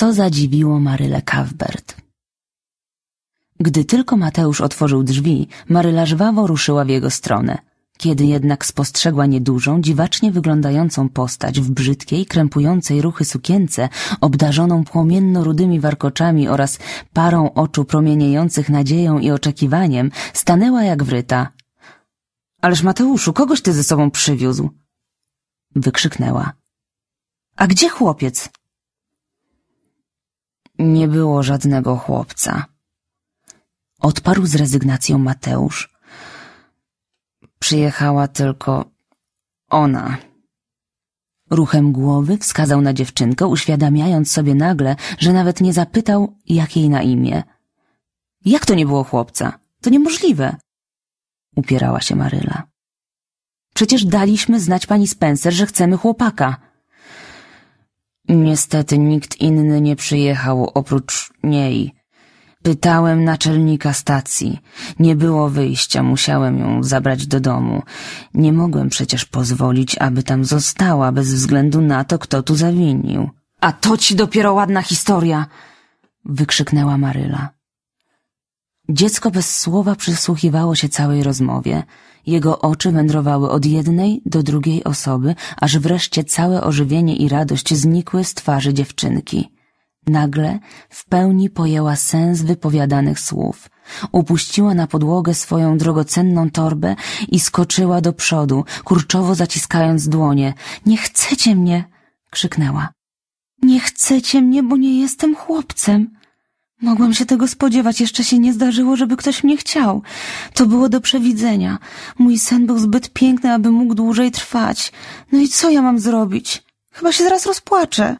co zadziwiło Marylę Cuthbert. Gdy tylko Mateusz otworzył drzwi, Maryla żwawo ruszyła w jego stronę. Kiedy jednak spostrzegła niedużą, dziwacznie wyglądającą postać w brzydkiej, krępującej ruchy sukience, obdarzoną płomienno-rudymi warkoczami oraz parą oczu promieniejących nadzieją i oczekiwaniem, stanęła jak wryta. — Ależ Mateuszu, kogoś ty ze sobą przywiózł? — wykrzyknęła. — A gdzie chłopiec? Nie było żadnego chłopca. Odparł z rezygnacją Mateusz. Przyjechała tylko ona. Ruchem głowy wskazał na dziewczynkę, uświadamiając sobie nagle, że nawet nie zapytał, jak jej na imię. Jak to nie było chłopca? To niemożliwe. Upierała się Maryla. Przecież daliśmy znać pani Spencer, że chcemy chłopaka. Niestety nikt inny nie przyjechał oprócz niej. Pytałem naczelnika stacji. Nie było wyjścia, musiałem ją zabrać do domu. Nie mogłem przecież pozwolić, aby tam została, bez względu na to, kto tu zawinił. A to ci dopiero ładna historia! wykrzyknęła Maryla. Dziecko bez słowa przysłuchiwało się całej rozmowie. Jego oczy wędrowały od jednej do drugiej osoby, aż wreszcie całe ożywienie i radość znikły z twarzy dziewczynki. Nagle w pełni pojęła sens wypowiadanych słów. Upuściła na podłogę swoją drogocenną torbę i skoczyła do przodu, kurczowo zaciskając dłonie. Nie chcecie mnie! krzyknęła. Nie chcecie mnie, bo nie jestem chłopcem. Mogłam się tego spodziewać, jeszcze się nie zdarzyło, żeby ktoś mnie chciał. To było do przewidzenia. Mój sen był zbyt piękny, aby mógł dłużej trwać. No i co ja mam zrobić? Chyba się zaraz rozpłaczę.